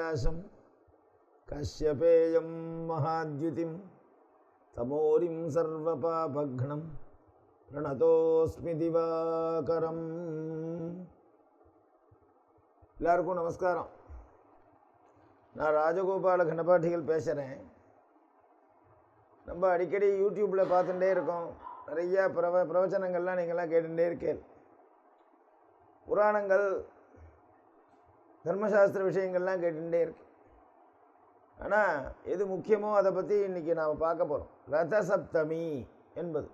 வியாசம் கஷ்யபேயம் மகாத்யுதிம் தமோரிம் சர்வபாபக்னம் பிரணதோஸ்மி திவாகரம். எல்லாருக்கும் நமஸ்காரம். நான் ராஜகோபால கணபாட்டிகள் பேசுகிறேன் நம்ம அடிக்கடி யூடியூப்பில் பார்த்துட்டே இருக்கோம். நிறையா பிரவ பிரவச்சனங்கள்லாம் நீங்கள்லாம் கேட்டுகிட்டே இருக்கேன். புராணங்கள் தர்மசாஸ்திர விஷயங்கள்லாம் கேட்டுகிட்டே இருக்கு. ஆனால் எது முக்கியமோ அதை பற்றி இன்றைக்கி நாம் பார்க்க போகிறோம் ரத சப்தமி என்பது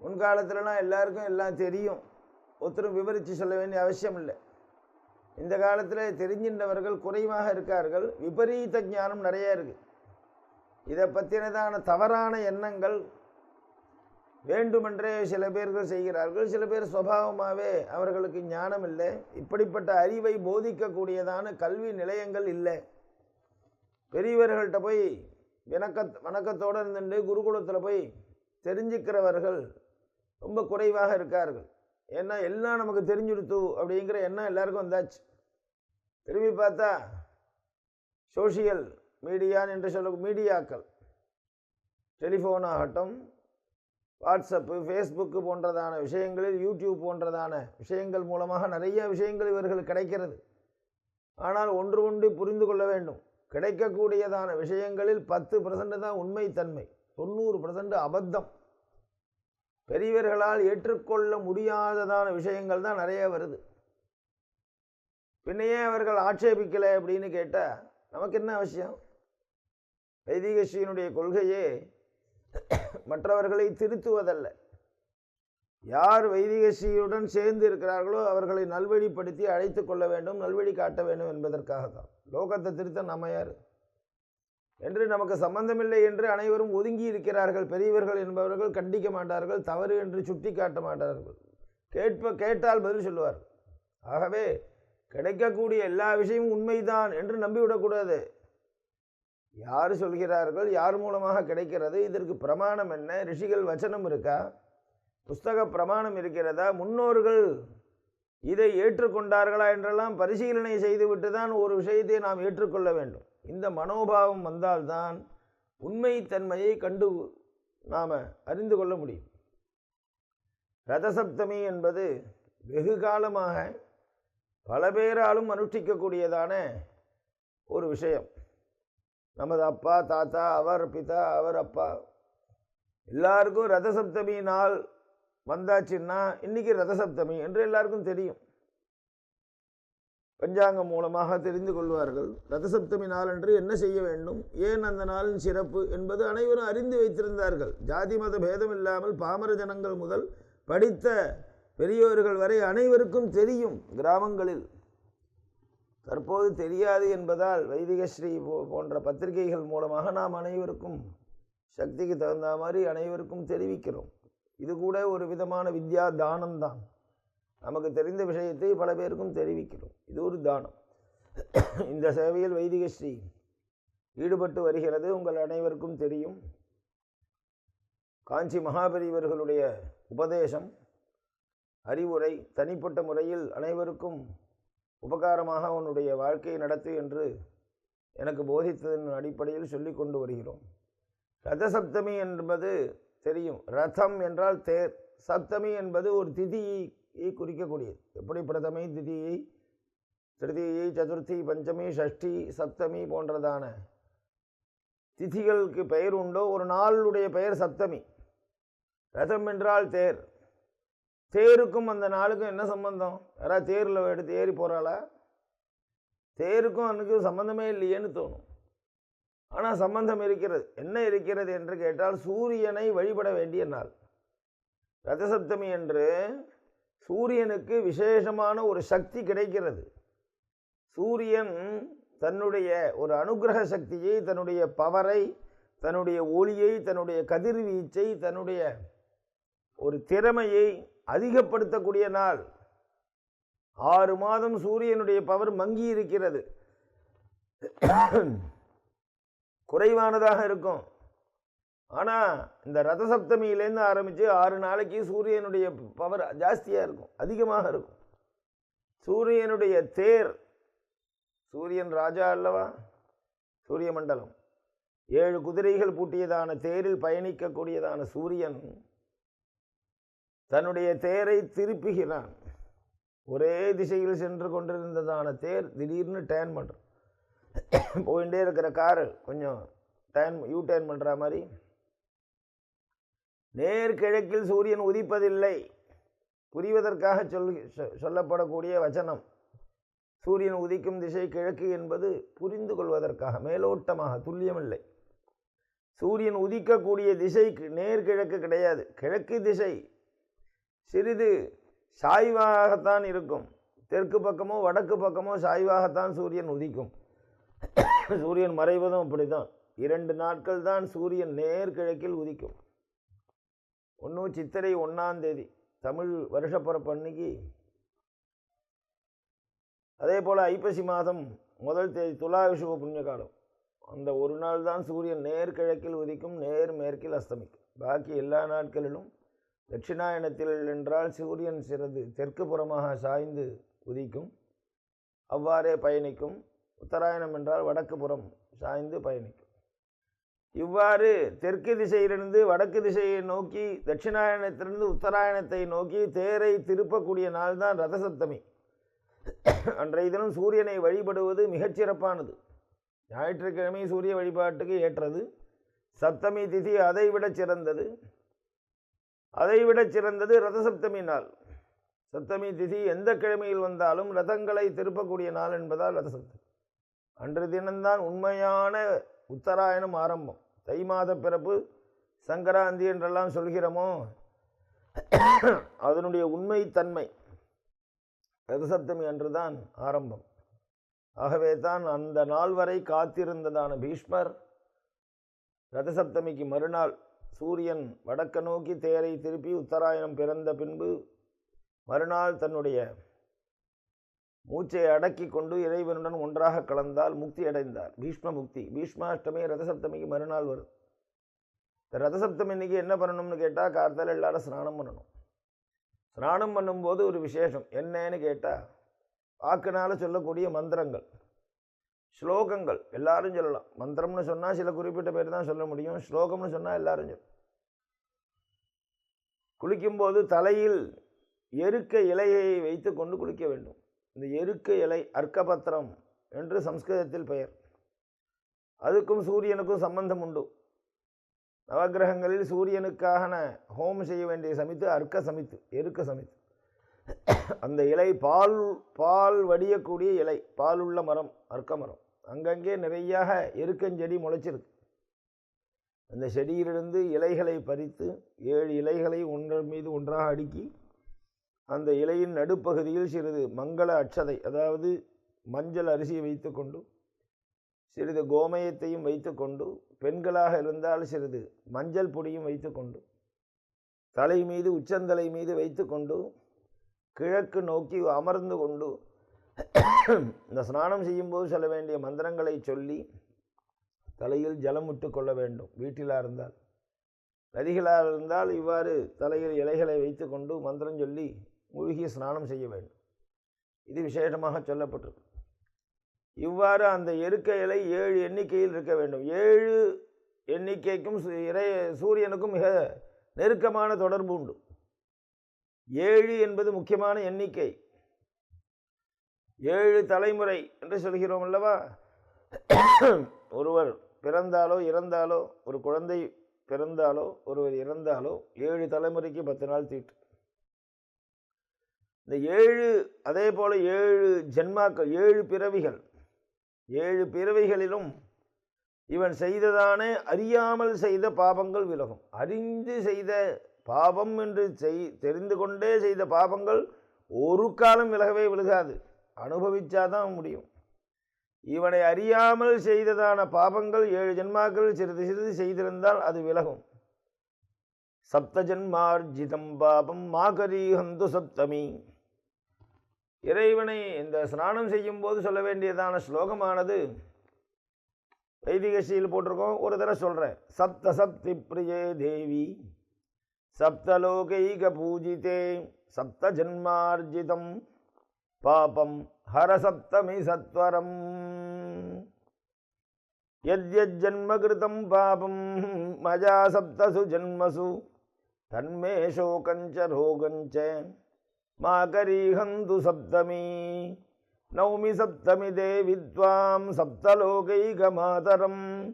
முன்காலத்துலலாம் எல்லாருக்கும் எல்லாம் தெரியும். ஒருத்தரும் விவரித்து சொல்ல வேண்டிய அவசியம் இல்லை. இந்த காலத்தில் தெரிஞ்சின்றவர்கள் குறைவாக இருக்கார்கள். விபரீத ஞானம் நிறைய இருக்குது இதை பற்றினதான தவறான எண்ணங்கள் வேண்டுமென்றே சில பேர்கள் செய்கிறார்கள். சில பேர் சுவாவமாகவே அவர்களுக்கு ஞானம் இல்லை இப்படிப்பட்ட அறிவை போதிக்கக்கூடியதான கல்வி நிலையங்கள் இல்லை. பெரியவர்கள்ட்ட போய் வினக்க வணக்கத்தோடு இருந்துட்டு குருகுலத்தில் போய் தெரிஞ்சுக்கிறவர்கள் ரொம்ப குறைவாக இருக்கார்கள். ஏன்னா எல்லாம் நமக்கு தெரிஞ்சுடுத்து அப்படிங்கிற எண்ணம் எல்லாருக்கும் வந்தாச்சு. திரும்பி பார்த்தா சோஷியல் மீடியான்னு என்று சொல்ல மீடியாக்கள் டெலிஃபோன் ஆகட்டும் வாட்ஸ்அப்பு ஃபேஸ்புக்கு போன்றதான விஷயங்களில் யூடியூப் போன்றதான விஷயங்கள் மூலமாக நிறைய விஷயங்கள் இவர்களுக்கு கிடைக்கிறது. ஆனால் ஒன்று ஒன்று புரிந்து கொள்ள வேண்டும். கிடைக்கக்கூடியதான விஷயங்களில் பத்து பர்சன்ட் தான் உண்மைத்தன்மை தொண்ணூறு பர்சன்ட் அபத்தம். பெரியவர்களால் ஏற்றுக்கொள்ள முடியாததான விஷயங்கள் தான் நிறைய வருது. பின்னையே அவர்கள் ஆட்சேபிக்கலை அப்படின்னு கேட்டால் நமக்கு என்ன அவசியம்? வைதிகஸ்ரீனுடைய கொள்கையே மற்றவர்களை திருத்துவதல்ல. யார் வைதிகசியுடன் சேர்ந்து இருக்கிறார்களோ அவர்களை நல்வழிப்படுத்தி அழைத்து கொள்ள வேண்டும் நல்வழி காட்ட வேண்டும் என்பதற்காக தான் லோகத்தை திருத்த நம்ம யார்? என்று நமக்கு சம்பந்தமில்லை என்று அனைவரும் ஒதுங்கி இருக்கிறார்கள். பெரியவர்கள் என்பவர்கள் கண்டிக்க மாட்டார்கள் தவறு என்று சுட்டி காட்ட மாட்டார்கள். கேட்ப கேட்டால் பதில் சொல்லுவார் ஆகவே கிடைக்கக்கூடிய எல்லா விஷயமும் உண்மைதான் என்று நம்பிவிடக்கூடாது. யார் சொல்கிறார்கள் யார் மூலமாக கிடைக்கிறது இதற்கு பிரமாணம் என்ன ரிஷிகள் வச்சனம் இருக்கா? புஸ்தக பிரமாணம் இருக்கிறதா? முன்னோர்கள் இதை ஏற்றுக்கொண்டார்களா என்றெல்லாம் பரிசீலனை செய்துவிட்டு தான் ஒரு விஷயத்தை நாம் ஏற்றுக்கொள்ள வேண்டும். இந்த மனோபாவம் வந்தால்தான் உண்மைத்தன்மையை கண்டு நாம் அறிந்து கொள்ள முடியும். ரதசப்தமி என்பது வெகு காலமாக பல பேராலும் அனுஷ்டிக்கக்கூடியதான ஒரு விஷயம். நமது அப்பா தாத்தா அவர் பிதா அவர் அப்பா. எல்லாருக்கும் ரதசப்தமி நாள் வந்தாச்சுன்னா இன்னைக்கு ரதசப்தமி என்று எல்லாருக்கும் தெரியும். பஞ்சாங்கம் மூலமாக தெரிந்து கொள்வார்கள். ரதசப்தமி நாளன்று என்ன செய்ய வேண்டும்? ஏன் அந்த நாளின் சிறப்பு என்பது அனைவரும் அறிந்து வைத்திருந்தார்கள். ஜாதி மத பேதம் இல்லாமல் பாமர ஜனங்கள் முதல் படித்த பெரியோர்கள் வரை அனைவருக்கும் தெரியும் கிராமங்களில். தற்போது தெரியாது என்பதால் வைதிகஸ்ரீ போன்ற பத்திரிகைகள் மூலமாக நாம் அனைவருக்கும் சக்திக்கு தகுந்த மாதிரி அனைவருக்கும் தெரிவிக்கிறோம். இது கூட ஒரு விதமான வித்யா தானம் தான் நமக்கு தெரிந்த விஷயத்தை பல பேருக்கும் தெரிவிக்கிறோம். இது ஒரு தானம். இந்த சேவையில் வைதிகஸ்ரீ ஈடுபட்டு வருகிறது. உங்கள் அனைவருக்கும் தெரியும். காஞ்சி மகாபெரியவர்களுடைய உபதேசம் அறிவுரை தனிப்பட்ட முறையில் அனைவருக்கும் உபகாரமாக உன்னுடைய வாழ்க்கையை நடத்து என்று எனக்கு போதித்ததன் அடிப்படையில் சொல்லி கொண்டு வருகிறோம். ரத சப்தமி என்பது தெரியும். ரதம் என்றால் தேர். சப்தமி என்பது ஒரு திதியை குறிக்கக்கூடியது. எப்படி பிரதமை திதியை திருதியை சதுர்த்தி பஞ்சமி ஷஷ்டி சப்தமி போன்றதான திதிகளுக்கு பெயர் உண்டோ ஒரு நாளுடைய பெயர் சப்தமி. ரதம் என்றால் தேர். தேருக்கும் அந்த நாளுக்கும் என்ன சம்பந்தம்? யாராவது தேரில் எடுத்து ஏறி போகிறாளா தேருக்கும் அன்றைக்கும் சம்பந்தமே இல்லையேன்னு தோணும். ஆனால் சம்பந்தம் இருக்கிறது. என்ன இருக்கிறது என்று கேட்டால் சூரியனை வழிபட வேண்டிய நாள். ரதசப்தமி என்று சூரியனுக்கு விசேஷமான ஒரு சக்தி கிடைக்கிறது. சூரியன் தன்னுடைய ஒரு அனுகிரக சக்தியை தன்னுடைய பவரை தன்னுடைய ஒளியை தன்னுடைய கதிர்வீச்சை தன்னுடைய ஒரு திறமையை அதிகப்படுத்தக்கூடிய நாள். ஆறு மாதம் சூரியனுடைய பவர் மங்கி இருக்கிறது. குறைவானதாக இருக்கும். ஆனால் இந்த ரதசப்தமியிலேருந்து ஆரம்பித்து ஆறு நாளைக்கு சூரியனுடைய பவர் ஜாஸ்தியாக இருக்கும். அதிகமாக இருக்கும். சூரியனுடைய தேர் சூரியன் ராஜா அல்லவா? சூரிய மண்டலம். ஏழு குதிரைகள் பூட்டியதான தேரில் பயணிக்கக்கூடியதான சூரியன் தன்னுடைய தேரை திருப்புகிறான். ஒரே திசையில் சென்று கொண்டிருந்ததான தேர் திடீர்னு டேர்ன் பண்ணுறோம் போயிட்டே இருக்கிற காரு கொஞ்சம் டேர்ன் யூ டேர்ன் பண்ணுற மாதிரி. நேர் கிழக்கில் சூரியன் உதிப்பதில்லை. புரிவதற்காக சொல் சொ- சொல்லப்படக்கூடிய வச்சனம். சூரியன் உதிக்கும் திசை கிழக்கு என்பது புரிந்து கொள்வதற்காக மேலோட்டமாக துல்லியமில்லை. சூரியன் உதிக்கக்கூடிய திசை நேர் கிழக்கு கிடையாது. கிழக்கு திசை சிறிது சாய்வாகத்தான் இருக்கும். தெற்கு பக்கமோ வடக்கு பக்கமோ சாய்வாகத்தான் சூரியன் உதிக்கும். சூரியன் மறைவதும் அப்படிதான் இரண்டு நாட்கள் தான் சூரியன் நேர் கிழக்கில் உதிக்கும். ஒன்று சித்திரை ஒன்றாம் தேதி தமிழ் வருஷப்பரப்பு அன்னைக்கு அதே போல் ஐப்பசி மாதம் முதல் தேதி துலா விஷுவ புண்ணிய காலம் அந்த ஒரு நாள் தான் சூரியன் நேர் கிழக்கில் உதிக்கும் நேர் மேற்கில் அஸ்தமிக்கும். பாக்கி எல்லா நாட்களிலும் தட்சிணாயனத்தில் என்றால் சூரியன் சிறிது தெற்கு புறமாக சாய்ந்து உதிக்கும். அவ்வாறே பயணிக்கும். உத்தராயணம் என்றால் வடக்கு புறம் சாய்ந்து பயணிக்கும். இவ்வாறு தெற்கு திசையிலிருந்து வடக்கு திசையை நோக்கி தட்சிணாயனத்திலிருந்து உத்தராயணத்தை நோக்கி தேரை திருப்பக்கூடிய நாள் தான் ரதசப்தமி. அன்றைய தினம் சூரியனை வழிபடுவது மிகச்சிறப்பானது ஞாயிற்றுக்கிழமை சூரிய வழிபாட்டுக்கு ஏற்றது. சப்தமி திதி அதைவிட சிறந்தது. அதைவிட சிறந்தது ரதசப்தமி நாள். சப்தமி திதி எந்த கிழமையில் வந்தாலும் ரதங்களை திருப்பக்கூடிய நாள் என்பதால் ரதசப்தமி. அன்று தினம்தான் உண்மையான உத்தராயணம் ஆரம்பம். தை மாத பிறப்பு சங்கராந்தி என்றெல்லாம் சொல்கிறோமோ அதனுடைய உண்மை தன்மை ரதசப்தமி அன்றுதான் ஆரம்பம். ஆகவே தான் அந்த நாள் வரை காத்திருந்ததான பீஷ்மர் ரதசப்தமிக்கு மறுநாள் சூரியன் வடக்க நோக்கி தேரை திருப்பி உத்தராயணம் பிறந்த பின்பு மறுநாள் தன்னுடைய மூச்சை அடக்கி கொண்டு இறைவனுடன் ஒன்றாக கலந்தால் முக்தி அடைந்தார். பீஷ்ம முக்தி. பீஷ்மாஷ்டமி ரதசப்தமிக்கு மறுநாள் வரும். இந்த ரதசப்தமி இன்னைக்கு என்ன பண்ணணும்னு கேட்டால் கார்த்தால் எல்லாரும் ஸ்நானம் பண்ணணும். ஸ்நானம் பண்ணும்போது ஒரு விசேஷம். என்னன்னு கேட்டால் வாக்குனால சொல்லக்கூடிய மந்திரங்கள். ஸ்லோகங்கள் எல்லாரும் சொல்லலாம். மந்திரம்னு சொன்னால் சில குறிப்பிட்ட பேர் தான் சொல்ல முடியும். ஸ்லோகம்னு சொன்னால் எல்லாரும் சொல்லும் குளிக்கும்போது தலையில் எருக்க இலையை வைத்து கொண்டு குளிக்க வேண்டும். இந்த எருக்க இலை அர்க்கபத்திரம் என்று சம்ஸ்கிருதத்தில் பெயர். அதுக்கும் சூரியனுக்கும் சம்பந்தம் உண்டு. நவக்கிரகங்களில் சூரியனுக்கான ஹோமம் செய்ய வேண்டிய சமித்து அர்க்க சமித்து எருக்க சமித்து. அந்த இலை பால் பால் வடியக்கூடிய இலை பால் உள்ள மரம் அர்க்க மரம். அங்கங்கே நிறையாக எருக்கஞ்செடி முளைச்சிருக்கு. அந்த செடியிலிருந்து இலைகளை பறித்து ஏழு இலைகளை ஒன்றன் மீது ஒன்றாக அடுக்கி அந்த இலையின் நடுப்பகுதியில் சிறிது மங்கள அட்சதை அதாவது மஞ்சள் அரிசியை வைத்துக்கொண்டு சிறிது கோமயத்தையும் வைத்துக்கொண்டு பெண்களாக இருந்தால் சிறிது மஞ்சள் பொடியும் வைத்துக்கொண்டு தலை மீது உச்சந்தலை மீது வைத்துக்கொண்டு கிழக்கு நோக்கி அமர்ந்து கொண்டு இந்த ஸ்நானம் செய்யும்போது சொல்ல வேண்டிய மந்திரங்களை சொல்லி தலையில் ஜலம் விட்டு கொள்ள வேண்டும். வீட்டிலாக இருந்தால். நதிகளாக இருந்தால் இவ்வாறு தலையில் இலைகளை வைத்துக்கொண்டு மந்திரம் சொல்லி மூழ்கி ஸ்நானம் செய்ய வேண்டும். இது விசேஷமாக சொல்லப்பட்டிருக்கு. இவ்வாறு அந்த எருக்க இலை ஏழு எண்ணிக்கையில் இருக்க வேண்டும். ஏழு எண்ணிக்கைக்கும் சு- இறை சூரியனுக்கும் மிக நெருக்கமான தொடர்பு உண்டு. ஏழு என்பது முக்கியமான எண்ணிக்கை. ஏழு தலைமுறை என்று சொல்கிறோம் அல்லவா? ஒருவர் பிறந்தாலோ இறந்தாலோ ஒரு குழந்தை பிறந்தாலோ ஒருவர் இறந்தாலோ ஏழு தலைமுறைக்கு பத்து நாள் தீட்டு. இந்த ஏழு அதே போல ஏழு ஜென்மாக்கள் ஏழு பிறவிகள் ஏழு பிறவிகளிலும் இவன் செய்ததானே அறியாமல் செய்த பாபங்கள் விலகும். அறிந்து செய்த பாபம் என்று செய் தெரிந்து கொண்டே செய்த பாபங்கள் ஒரு காலம் விலகவே விலகாது அனுபவிச்சாதான் முடியும். இவனை அறியாமல் செய்ததான பாபங்கள் ஏழு ஜென்மாக்கள் சிறிது சிறிது செய்திருந்தால் அது விலகும். சப்த ஜென்மார்ஜிதம் பாபம் மாகரீஹந்து சப்தமி. இறைவனை இந்த ஸ்நானம் செய்யும் போது சொல்ல வேண்டியதான ஸ்லோகமானது வைதிகசியில் போட்டிருக்கோம் ஒரு தடவை சொல்கிறேன் சப்த சப்தி பிரியே தேவி சப்தலோகைக பூஜிதே சப்த ஜன்மார்ஜிதம் पापं हरसप्तमी सत्वरम्। यद्यज्जन्मकृतं पापं मया सप्तसु जन्मसु। तन्मे शोकञ्च रोगञ्च मा करीहन्तु सप्तमी। नौमि सप्तमि देवि त्वां सप्तलोकैकमातरं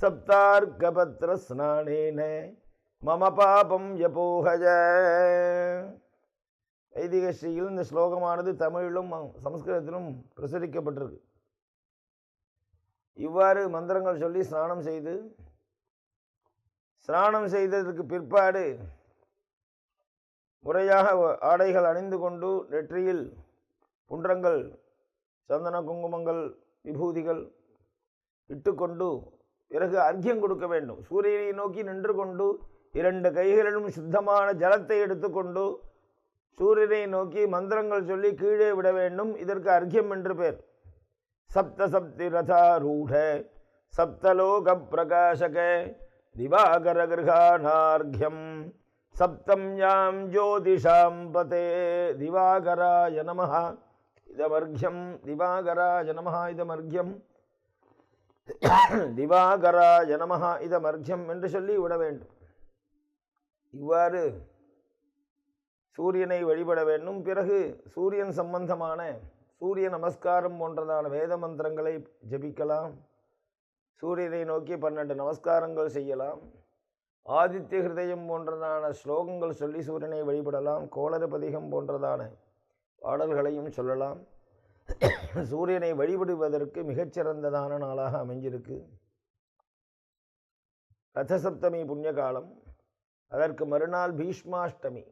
सप्तार्कपत्रस्नानेन मम पापं व्यपोहय வைதிக ஸ்ரீயில் இந்த ஸ்லோகமானது தமிழிலும் சமஸ்கிருதத்திலும் பிரசுரிக்கப்பட்டிருக்கு. இவ்வாறு மந்திரங்கள் சொல்லி ஸ்நானம் செய்து ஸ்நானம் செய்ததற்கு பிற்பாடு முறையாக ஆடைகள் அணிந்து கொண்டு நெற்றியில் புன்றங்கள் சந்தன குங்குமங்கள் விபூதிகள் இட்டுக்கொண்டு பிறகு அர்க்கியம் கொடுக்க வேண்டும். சூரியனை நோக்கி நின்று கொண்டு இரண்டு கைகளிலும் சுத்தமான ஜலத்தை எடுத்துக்கொண்டு சூரியனை நோக்கி மந்திரங்கள் சொல்லி கீழே விட வேண்டும். இதற்கு அர்க்கியம் என்று பேர். சப்த சப்தி ரதாரூட சப்தலோக பிரகாசக திவாகர கிரகானார்கியம் சப்தம் யாம் ஜோதிஷாம் பதே திவாகராய நமஹா. இதமர்க்யம் திவாகராய நமஹா இதமர்க்யம் திவாகராய நமஹா இதமர்க்யம் என்று சொல்லி விட வேண்டும். இவ்வாறு சூரியனை வழிபட வேண்டும். பிறகு சூரியன் சம்பந்தமான சூரிய நமஸ்காரம் போன்றதான வேத மந்திரங்களை ஜபிக்கலாம். சூரியனை நோக்கி பன்னெண்டு நமஸ்காரங்கள் செய்யலாம். ஆதித்ய ஹிருதயம் போன்றதான ஸ்லோகங்கள் சொல்லி சூரியனை வழிபடலாம். கோளரபதிகம் போன்றதான பாடல்களையும் சொல்லலாம். சூரியனை வழிபடுவதற்கு மிகச்சிறந்ததான நாளாக அமைஞ்சிருக்கு. ரதசப்தமி புண்ணிய காலம் அதற்கு மறுநாள் பீஷ்மாஷ்டமி.